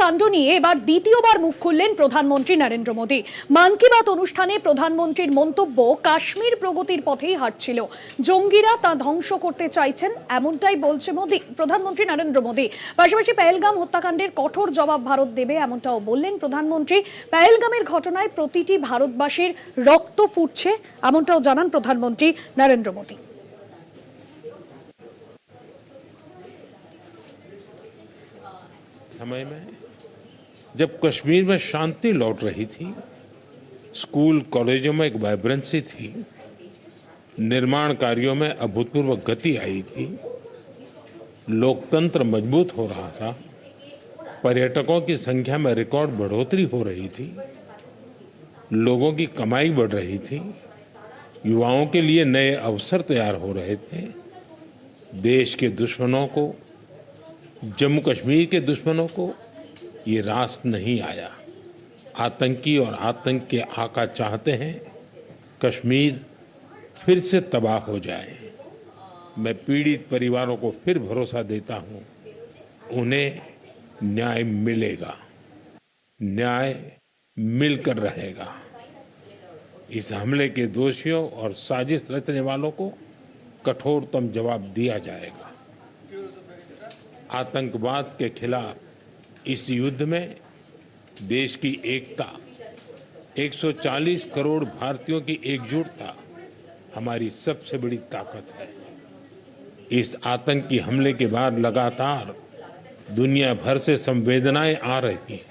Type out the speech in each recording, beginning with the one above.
কাণ্ড নিয়ে এবার দ্বিতীয়বার মুখ খুললেন প্রধানমন্ত্রী নরেন্দ্র মোদী। মান কি বাত অনুষ্ঠানে প্রধানমন্ত্রীর মন্তব্য কাশ্মীর প্রগতির পথেই হাঁটছিল। জঙ্গিরা তা ধ্বংস করতে চাইছেন, এমনটাই বলছে মোদী, প্রধানমন্ত্রী নরেন্দ্র মোদী। পাশাপাশি পেহেলগাম হত্যাকাণ্ডের কঠোর জবাব ভারত দেবে এমনটাও বললেন প্রধানমন্ত্রী। পেহেলগামের ঘটনায় প্রতিটি ভারতবাসীর রক্ত ফুটছে, এমনটাও জানান প্রধানমন্ত্রী নরেন্দ্র মোদী। समय में, जब कश्मीर में शांति लौट रही थी, स्कूल, कॉलेजों में एक वाइब्रेंसी थी, निर्माण कार्यों में अभूतपूर्व गति आई थी, लोकतंत्र मज़बूत हो रहा था, पर्यटकों की संख्या में रिकॉर्ड बढ़ोतरी हो रही थी, लोगों की कमाई बढ़ रही थी, युवाओं के लिए नए अवसर तैयार हो रहे थे, देश के दुश्मनों को जम्मू कश्मीर के दुश्मनों को ये रास नहीं आया। आतंकी और आतंक के आका चाहते हैं, कश्मीर फिर से तबाह हो जाए। मैं पीड़ित परिवारों को फिर भरोसा देता हूँ, उन्हें न्याय मिलेगा। न्याय मिलकर रहेगा। इस हमले के दोषियों और साजिश रचने वालों को कठोरतम जवाब दिया जाएगा। आतंकवाद के खिलाफ इस युद्ध में देश की एकता 140 करोड़ भारतीयों की एकजुटता हमारी सबसे बड़ी ताकत है। इस आतंकी हमले के बाद लगातार दुनिया भर से संवेदनाएँ आ रही हैं।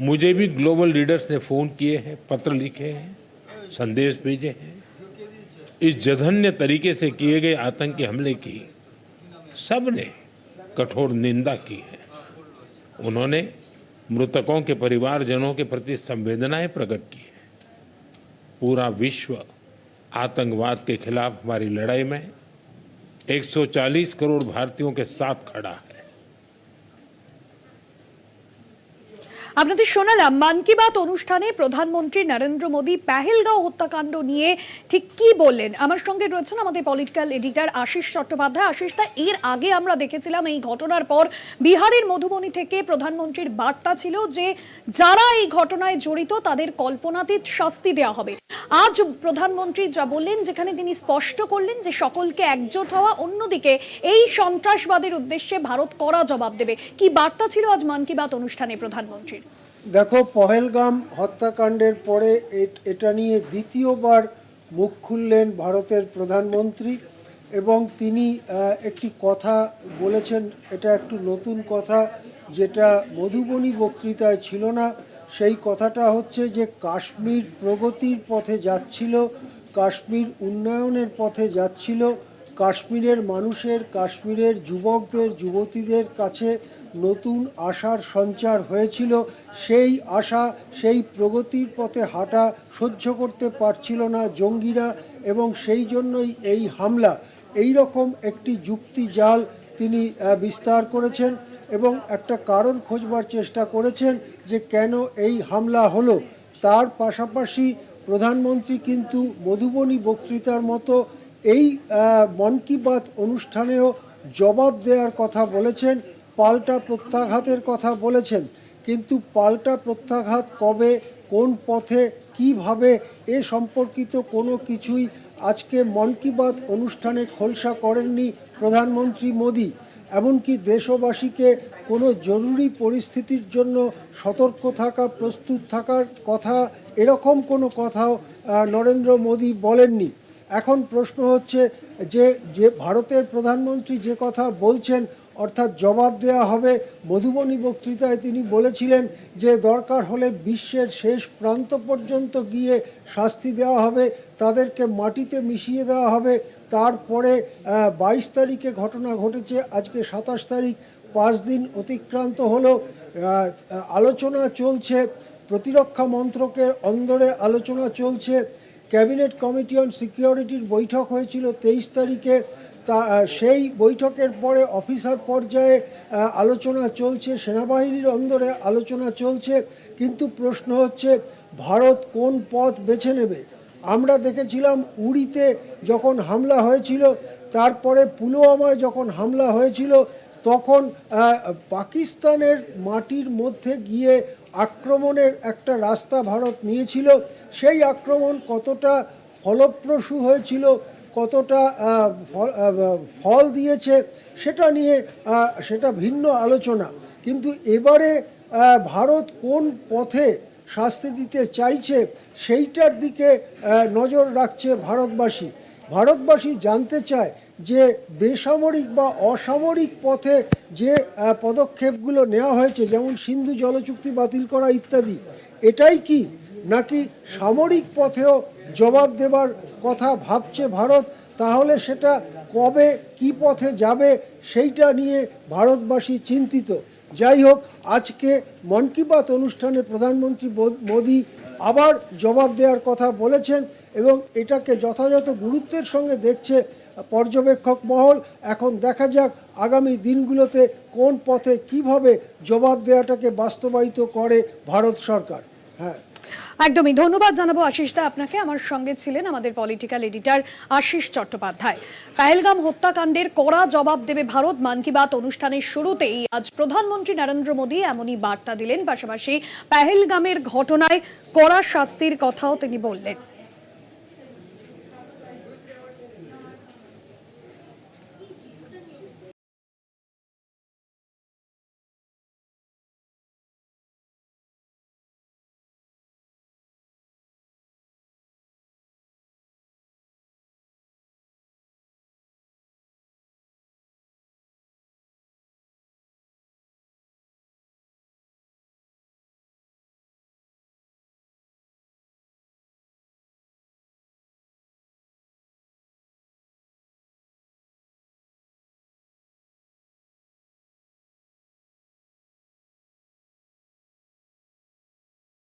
मुझे भी ग्लोबल लीडर्स ने फ़ोन किए हैं, पत्र लिखे हैं, संदेश भेजे हैं। इस जघन्य तरीके से किए गए आतंकी हमले की सबने कठोर निंदा की है। उन्होंने मृतकों के परिवारजनों के प्रति संवेदनाएँ प्रकट की है। पूरा विश्व आतंकवाद के खिलाफ हमारी लड़ाई में 140 करोड़ भारतीयों के साथ खड़ा है। আপনাদের শোনালাম, মান কি বাত অনুষ্ঠানে প্রধানমন্ত্রী নরেন্দ্র মোদী পেহেলগাঁও হত্যাকাণ্ড নিয়ে ঠিক কি বললেন? আমার সঙ্গে রয়েছেন আমাদের পলিটিক্যাল এডিটার আশিস চট্টোপাধ্যায়। আশিস দা, এর আগে আমরা দেখেছিলাম এই ঘটনার পর বিহারের মধুবনী থেকে প্রধানমন্ত্রীর বার্তা ছিল যে, যারা এই ঘটনায় জড়িত তাদের কল্পনাতীত শাস্তি দেওয়া হবে। আজ প্রধানমন্ত্রী যা বললেন, যেখানে তিনি স্পষ্ট করলেন যে, সকলকে একজোট হওয়া অন্যদিকে এই সন্ত্রাসবাদের উদ্দেশ্যে ভারত কড়া জবাব দেবে। কি বার্তা ছিল আজ মান কি বাত অনুষ্ঠানে প্রধানমন্ত্রীর? দেখো, পহেলগাম হত্যাকাণ্ডের পরে এট- নিয়ে দ্বিতীয়বার মুখ খুললেন ভারতের প্রধানমন্ত্রী এবং তিনি একটি কথা বলেছেন, এটা একটু নতুন কথা, যেটা মধুবনী বক্তৃতায় ছিল না। সেই কথাটা হচ্ছে যে, কাশ্মীর প্রগতির পথে যাচ্ছিল, কাশ্মীর উন্নয়নের পথে যাচ্ছিল, কাশ্মীরের মানুষের, কাশ্মীরের যুবকদের, যুবতীদের কাছে নতুন আশার সঞ্চার হয়েছিল, সেই আশা, সেই প্রগতির পথে হাঁটা সহ্য করতে পারছিল না জঙ্গিরা এবং সেই জন্যই এই হামলা। এই রকম একটি যুক্তি জাল তিনি বিস্তার করেছেন এবং একটা কারণ খোঁজবার চেষ্টা করেছেন যে কেন এই হামলা হলো। তার পাশাপাশি প্রধানমন্ত্রী কিন্তু মধুবনী বক্তৃতার মতো এই মন কি বাত অনুষ্ঠানেও জবাব দেওয়ার কথা বলেছেন। পাল্টা প্রত্যাঘাতের কথা বলেছেন। কিন্তু পাল্টা প্রত্যাঘাত কবে, কোন পথে, কীভাবে, এ সম্পর্কিত কোনো কিছুই আজকে মন কি বাত অনুষ্ঠানে খোলসা করেননি প্রধানমন্ত্রী মোদী। এমনকি দেশবাসীকে কোনো জরুরি পরিস্থিতির জন্য সতর্ক থাকা, প্রস্তুত থাকার কথা, এরকম কোনো কথাও নরেন্দ্র মোদী বলেননি। এখন প্রশ্ন হচ্ছে যে যে ভারতের প্রধানমন্ত্রী যে কথা বলছেন, অর্থাৎ জবাব দেওয়া হবে মধুবনী বক্তৃতায় তিনি বলেছিলেন যে, দরকার হলে বিশ্বের শেষ প্রান্ত পর্যন্ত গিয়ে শাস্তি দেওয়া হবে, তাদেরকে মাটিতে মিশিয়ে দেওয়া হবে। তারপরে বাইশ তারিখে ঘটনা ঘটেছে, আজকে সাতাশ তারিখ, পাঁচ দিন অতিক্রান্ত হলো। আলোচনা চলছে, প্রতিরক্ষা মন্ত্রকের অন্দরে আলোচনা চলছে। ক্যাবিনেট কমিটি অন সিকিউরিটির বৈঠক হয়েছিল তেইশ তারিখে। তা সেই বৈঠকের পরে অফিসার পর্যায়ে আলোচনা চলছে, সেনাবাহিনীর অন্দরে আলোচনা চলছে। কিন্তু প্রশ্ন হচ্ছে, ভারত কোন পথ বেছে নেবে? আমরা দেখেছিলাম উড়িতে যখন হামলা হয়েছিল, তারপরে পুলওয়ামায় যখন হামলা হয়েছিল, তখন পাকিস্তানের মাটির মধ্যে গিয়ে আক্রমণের একটা রাস্তা ভারত নিয়েছিল, সেই আক্রমণ কতটা ফলপ্রসূ হয়েছিল, কতটা ফল- দিয়েছে, সেটা নিয়ে সেটা ভিন্ন আলোচনা। কিন্তু এবারে ভারত কোন পথে শাস্তি দিতে চাইছে, সেইটার দিকে নজর রাখছে ভারতবাসী। ভারতবাসী জানতে চায় যে বেসামরিক বা অসামরিক পথে যে পদক্ষেপগুলো নেওয়া হয়েছে, যেমন সিন্ধু জলচুক্তি বাতিল করা ইত্যাদি, এটাই কি নাকি সামরিক পথেও জবাব দেবার কথা ভাবছে ভারত? তাহলে সেটা কবে, কি পথে যাবে, সেইটা নিয়ে ভারতবাসী চিন্তিত। যাই হোক, আজকে মন কি বাত অনুষ্ঠানে প্রধানমন্ত্রী মোদী আবার জবাব দেওয়ার কথা বলেছেন এবং এটাকে যথাযথ গুরুত্বের সঙ্গে দেখছে পর্যবেক্ষক মহল। এখন দেখা যাক আগামী দিনগুলোতে কোন পথে কীভাবে জবাব দেওয়াটাকে বাস্তবায়িত করে ভারত সরকার। হ্যাঁ। একদমই। ধন্যবাদ জানাব আশিস দা আপনাকে। আমার সঙ্গে ছিলেন আমাদের পলিটিক্যাল এডিটর আশিস চট্টোপাধ্যায়। পেহেলগাম হত্যাকাণ্ডের কড়া জবাব দেবে ভারত। মান কি বাত অনুষ্ঠানের শুরুতেই আজ প্রধানমন্ত্রী নরেন্দ্র মোদী এমনই বার্তা দিলেন। পাশাপাশি পাহেলগামের ঘটনায় কড়া শাস্তির কথাও তিনি বললেন।